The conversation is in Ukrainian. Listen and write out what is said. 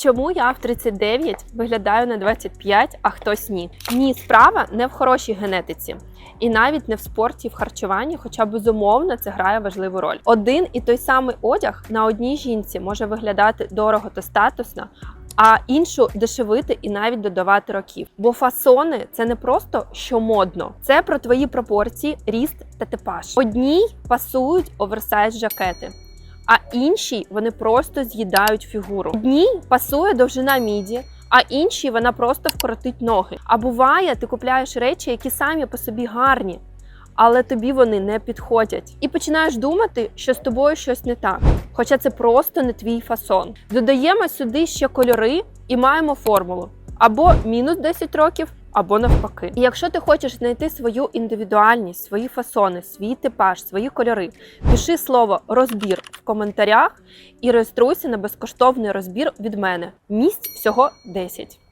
Чому я в 39 виглядаю на 25, а хтось ні? Ні, справа не в хорошій генетиці. І навіть не в спорті, в харчуванні, хоча безумовно це грає важливу роль. Один і той самий одяг на одній жінці може виглядати дорого та статусно, а іншу дешевити і навіть додавати років. Бо фасони це не просто що модно, це про твої пропорції, ріст та типаж. Одній пасують оверсайз жакети. А іншій вони просто з'їдають фігуру. Одній пасує довжина міді, а іншій вона просто вкоротить ноги. А буває, ти купляєш речі, які самі по собі гарні, але тобі вони не підходять. І починаєш думати, що з тобою щось не так. Хоча це просто не твій фасон. Додаємо сюди ще кольори і маємо формулу: або мінус 10 років, або навпаки. І якщо ти хочеш знайти свою індивідуальність, свої фасони, свій типаж, свої кольори, пиши слово розбір в коментарях і реєструйся на безкоштовний розбір від мене. Місць всього 10.